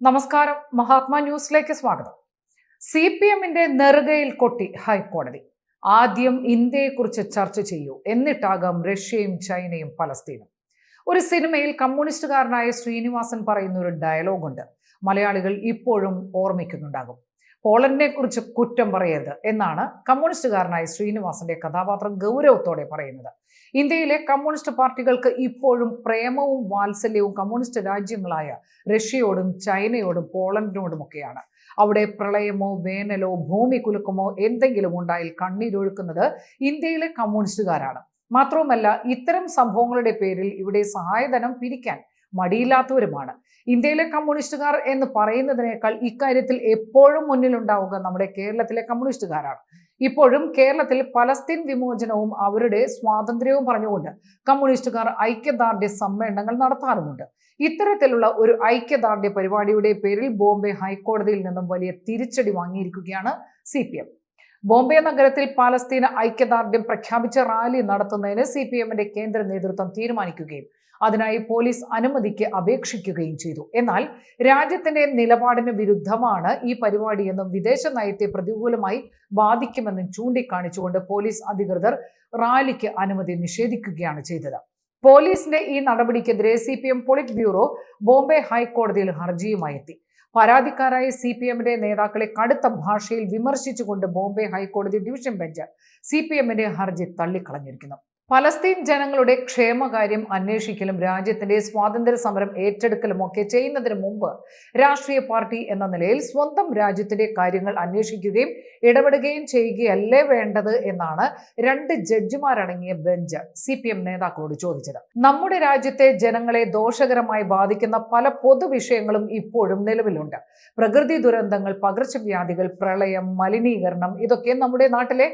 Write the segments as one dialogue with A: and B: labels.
A: നമസ്കാരം. മഹാത്മാ ന്യൂസിലേക്ക് സ്വാഗതം. സി പി എമ്മിന്റെ നെറുകയിൽ കൊട്ടി ഹൈക്കോടതി. ആദ്യം ഇന്ത്യയെക്കുറിച്ച് ചർച്ച ചെയ്യൂ. എന്നിട്ടാകാം റഷ്യയും ചൈനയും പലസ്തീനും. ഒരു സിനിമയിൽ കമ്മ്യൂണിസ്റ്റുകാരനായ ശ്രീനിവാസൻ പറയുന്ന ഒരു ഡയലോഗുണ്ട്. മലയാളികൾ ഇപ്പോഴും ഓർമ്മിക്കുന്നുണ്ടാകും. പോളണ്ടിനെ കുറിച്ച് കുറ്റം പറയരുത് എന്നാണ് കമ്മ്യൂണിസ്റ്റുകാരനായ ശ്രീനിവാസന്റെ കഥാപാത്രം ഗൗരവത്തോടെ പറയുന്നത്. ഇന്ത്യയിലെ കമ്മ്യൂണിസ്റ്റ് പാർട്ടികൾക്ക് ഇപ്പോഴും പ്രേമവും വാത്സല്യവും കമ്മ്യൂണിസ്റ്റ് രാജ്യങ്ങളായ റഷ്യയോടും ചൈനയോടും പോളണ്ടിനോടുമൊക്കെയാണ് അവിടെ പ്രളയമോ വേനലോ ഭൂമി കുലുക്കമോ എന്തെങ്കിലും ഉണ്ടായാൽ കണ്ണീരൊഴുക്കുന്നത് ഇന്ത്യയിലെ കമ്മ്യൂണിസ്റ്റുകാരാണ്. മാത്രവുമല്ല ഇത്തരം സംഭവങ്ങളുടെ പേരിൽ ഇവിടെ സഹായധനം പിരിക്കാൻ മടിയില്ലാത്തവരുമാണ്. ഇന്ത്യയിലെ കമ്മ്യൂണിസ്റ്റുകാർ എന്ന് പറയുന്നതിനേക്കാൾ ഇക്കാര്യത്തിൽ എപ്പോഴും മുന്നിലുണ്ടാവുക നമ്മുടെ കേരളത്തിലെ കമ്മ്യൂണിസ്റ്റുകാരാണ്. ഇപ്പോഴും കേരളത്തിൽ പലസ്തീൻ വിമോചനവും അവരുടെ സ്വാതന്ത്ര്യവും പറഞ്ഞുകൊണ്ട് കമ്മ്യൂണിസ്റ്റുകാർ ഐക്യദാർഢ്യ സമ്മേളനങ്ങൾ നടത്താറുമുണ്ട്. ഇത്തരത്തിലുള്ള ഒരു ഐക്യദാർഢ്യ പരിപാടിയുടെ പേരിൽ ബോംബെ ഹൈക്കോടതിയിൽ നിന്നും വലിയ തിരിച്ചടി വാങ്ങിയിരിക്കുകയാണ് സി ബോംബെ നഗരത്തിൽ പാലസ്തീന ഐക്യദാർഢ്യം പ്രഖ്യാപിച്ച റാലി നടത്തുന്നതിന് സി പി എമ്മിന്റെ കേന്ദ്ര നേതൃത്വം തീരുമാനിക്കുകയും അതിനായി പോലീസ് അനുമതിക്ക് അപേക്ഷിക്കുകയും ചെയ്തു. എന്നാൽ രാജ്യത്തിന്റെ നിലപാടിന് വിരുദ്ധമാണ് ഈ പരിപാടിയെന്നും വിദേശ നയത്തെ പ്രതികൂലമായി ബാധിക്കുമെന്നും ചൂണ്ടിക്കാണിച്ചുകൊണ്ട് പോലീസ് അധികൃതർ റാലിക്ക് അനുമതി നിഷേധിക്കുകയാണ് ചെയ്തത്. പോലീസിന്റെ ഈ നടപടിക്കെതിരെ C P M politburo Bombay ഹൈക്കോടതിയിൽ ഹർജിയുമായി എത്തി. പരാതിക്കാരായ സി പി എമ്മിന്റെ നേതാക്കളെ കടുത്ത ഭാഷയിൽ വിമർശിച്ചുകൊണ്ട് ബോംബെ ഹൈക്കോടതി ഡിവിഷൻ ബെഞ്ച് സി പി എമ്മിന്റെ ഹർജി തള്ളിക്കളഞ്ഞിരിക്കുന്നു. പലസ്തീൻ ജനങ്ങളുടെ ക്ഷേമകാര്യം അന്വേഷിക്കലും രാജ്യത്തിന്റെ സ്വാതന്ത്ര്യ സമരം ഏറ്റെടുക്കലും ഒക്കെ ചെയ്യുന്നതിന് മുമ്പ് രാഷ്ട്രീയ പാർട്ടി എന്ന നിലയിൽ സ്വന്തം രാജ്യത്തിന്റെ കാര്യങ്ങൾ അന്വേഷിക്കുകയും ഇടപെടുകയും ചെയ്യുകയല്ലേ വേണ്ടത് എന്നാണ് രണ്ട് ജഡ്ജിമാരടങ്ങിയ ബെഞ്ച് സി പി എം നേതാക്കളോട് ചോദിച്ചത്. നമ്മുടെ രാജ്യത്തെ ജനങ്ങളെ ദോഷകരമായി ബാധിക്കുന്ന പല പൊതുവിഷയങ്ങളും ഇപ്പോഴും നിലവിലുണ്ട്. പ്രകൃതി ദുരന്തങ്ങൾ പകർച്ചവ്യാധികൾ പ്രളയം മലിനീകരണം ഇതൊക്കെ നമ്മുടെ നാട്ടിലെ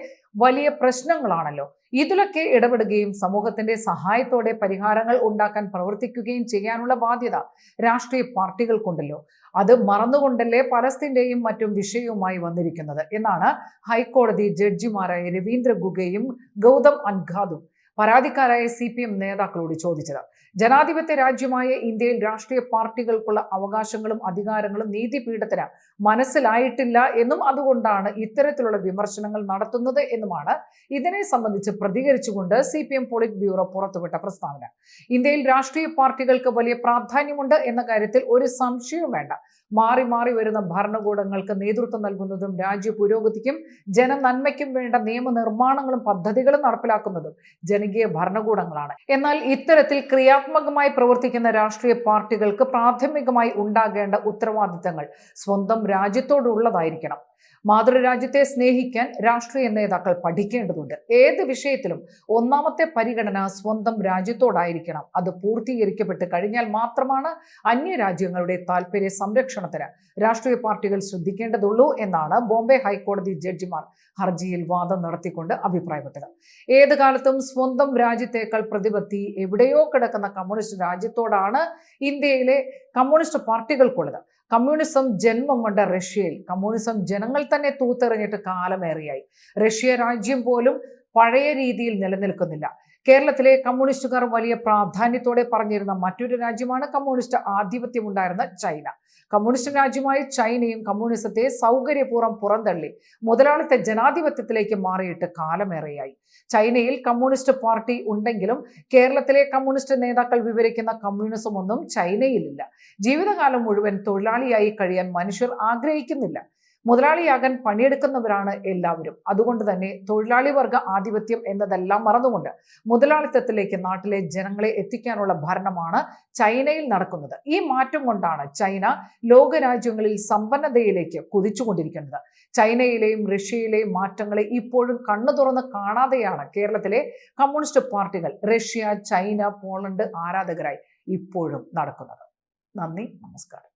A: വലിയ പ്രശ്നങ്ങളാണല്ലോ. ഇതിലൊക്കെ ഇടപെടുകയും സമൂഹത്തിന്റെ സഹായത്തോടെ പരിഹാരങ്ങൾ ഉണ്ടാക്കാൻ പ്രവർത്തിക്കുകയും ചെയ്യാനുള്ള ബാധ്യത രാഷ്ട്രീയ പാർട്ടികൾക്കുണ്ടല്ലോ. അത് മറന്നുകൊണ്ടല്ലേ പലസ്തീന്റെയും മറ്റും വിഷയവുമായി വന്നിരിക്കുന്നത്? എന്നാണ് ഹൈക്കോടതി ജഡ്ജിമാരായ രവീന്ദ്ര ഗുഗയും ഗൗതം അൻഖാദും പരാതിക്കാരായ സി പി എം നേതാക്കളോട് ചോദിച്ചത്. ജനാധിപത്യ രാജ്യമായ ഇന്ത്യയിൽ രാഷ്ട്രീയ പാർട്ടികൾക്കുള്ള അവകാശങ്ങളും അധികാരങ്ങളും നീതിപീഠത്തിന് മനസ്സിലായിട്ടില്ല എന്നും അതുകൊണ്ടാണ് ഇത്തരത്തിലുള്ള വിമർശനങ്ങൾ നടത്തുന്നത് എന്നുമാണ് ഇതിനെ സംബന്ധിച്ച് പ്രതികരിച്ചുകൊണ്ട് C P M polit bureau പുറത്തുവിട്ട പ്രസ്താവന. ഇന്ത്യയിൽ രാഷ്ട്രീയ പാർട്ടികൾക്ക് വലിയ പ്രാധാന്യമുണ്ട് എന്ന കാര്യത്തിൽ ഒരു സംശയവും വേണ്ട. മാറി മാറി വരുന്ന ഭരണകൂടങ്ങൾക്ക് നേതൃത്വം നൽകുന്നതും രാജ്യ പുരോഗതിക്കും ജനനന്മയ്ക്കും വേണ്ട നിയമനിർമ്മാണങ്ങളും പദ്ധതികളും നടപ്പിലാക്കുന്നതും ജനകീയ ഭരണകൂടങ്ങളാണ്. എന്നാൽ ഇത്തരത്തിൽ ക്രിയാത്മകമായി പ്രവർത്തിക്കുന്ന രാഷ്ട്രീയ പാർട്ടികൾക്ക് പ്രാഥമികമായി ഉണ്ടാകേണ്ട ഉത്തരവാദിത്തങ്ങൾ സ്വന്തം രാജ്യത്തോടുള്ളതായിരിക്കണം. മാതൃരാജ്യത്തെ സ്നേഹിക്കാൻ രാഷ്ട്രീയ നേതാക്കൾ പഠിക്കേണ്ടതുണ്ട്. ഏത് വിഷയത്തിലും ഒന്നാമത്തെ പരിഗണന സ്വന്തം രാജ്യത്തോടായിരിക്കണം. അത് പൂർത്തീകരിക്കപ്പെട്ട് കഴിഞ്ഞാൽ മാത്രമാണ് അന്യരാജ്യങ്ങളുടെ താല്പര്യ സംരക്ഷണത്തിന് രാഷ്ട്രീയ പാർട്ടികൾ ശ്രദ്ധിക്കേണ്ടതുള്ളൂ എന്നാണ് ബോംബെ ഹൈക്കോടതി ജഡ്ജിമാർ ഹർജിയിൽ വാദം നടത്തിക്കൊണ്ട് അഭിപ്രായപ്പെട്ടത്. ഏത് കാലത്തും സ്വന്തം രാജ്യത്തേക്കാൾ പ്രതിപത്തി എവിടെയോ കിടക്കുന്ന കമ്മ്യൂണിസ്റ്റ് രാജ്യത്തോടാണ് ഇന്ത്യയിലെ കമ്മ്യൂണിസ്റ്റ് പാർട്ടികൾക്കുള്ളത്. കമ്മ്യൂണിസം ജന്മം കൊണ്ട റഷ്യയിൽ കമ്മ്യൂണിസം ജനങ്ങൾ തന്നെ തൂത്തെറിഞ്ഞിട്ട് കാലമേറിയായി. റഷ്യ രാജ്യം പോലും പഴയ രീതിയിൽ നിലനിൽക്കുന്നില്ല. കേരളത്തിലെ കമ്മ്യൂണിസ്റ്റുകാർ വലിയ പ്രാധാന്യത്തോടെ പറഞ്ഞിരുന്ന മറ്റൊരു രാജ്യമാണ് കമ്മ്യൂണിസ്റ്റ് ആധിപത്യമുണ്ടായിരുന്ന ചൈന. കമ്മ്യൂണിസ്റ്റ് രാജ്യമായ ചൈനയും കമ്മ്യൂണിസത്തെ സൗകര്യപൂർവം പുറന്തള്ളി മുതലാളിത്ത ജനാധിപത്യത്തിലേക്ക് മാറിയിട്ട് കാലമേറെയായി. ചൈനയിൽ കമ്മ്യൂണിസ്റ്റ് പാർട്ടി ഉണ്ടെങ്കിലും കേരളത്തിലെ കമ്മ്യൂണിസ്റ്റ് നേതാക്കൾ വിവരിക്കുന്ന കമ്മ്യൂണിസം ഒന്നും ചൈനയിലില്ല. ജീവിതകാലം മുഴുവൻ തൊഴിലാളിയായി കഴിയാൻ മനുഷ്യർ ആഗ്രഹിക്കുന്നില്ല. മുതലാളിയാകാൻ പണിയെടുക്കുന്നവരാണ് എല്ലാവരും. അതുകൊണ്ട് തന്നെ തൊഴിലാളി വർഗ ആധിപത്യം എന്നതെല്ലാം മറന്നുകൊണ്ട് മുതലാളിത്തത്തിലേക്ക് നാട്ടിലെ ജനങ്ങളെ എത്തിക്കാനുള്ള ഭരണമാണ് ചൈനയിൽ നടക്കുന്നത്. ഈ മാറ്റം കൊണ്ടാണ് ചൈന ലോകരാജ്യങ്ങളിൽ സമ്പന്നതയിലേക്ക് കുതിച്ചുകൊണ്ടിരിക്കുന്നത്. ചൈനയിലെയും റഷ്യയിലെയും മാറ്റങ്ങളെ ഇപ്പോഴും കണ്ണു തുറന്ന് കാണാതെയാണ് കേരളത്തിലെ കമ്മ്യൂണിസ്റ്റ് പാർട്ടികൾ റഷ്യ ചൈന പോളണ്ട് ആരാധകരായി ഇപ്പോഴും നടക്കുന്നത്. നന്ദി നമസ്കാരം.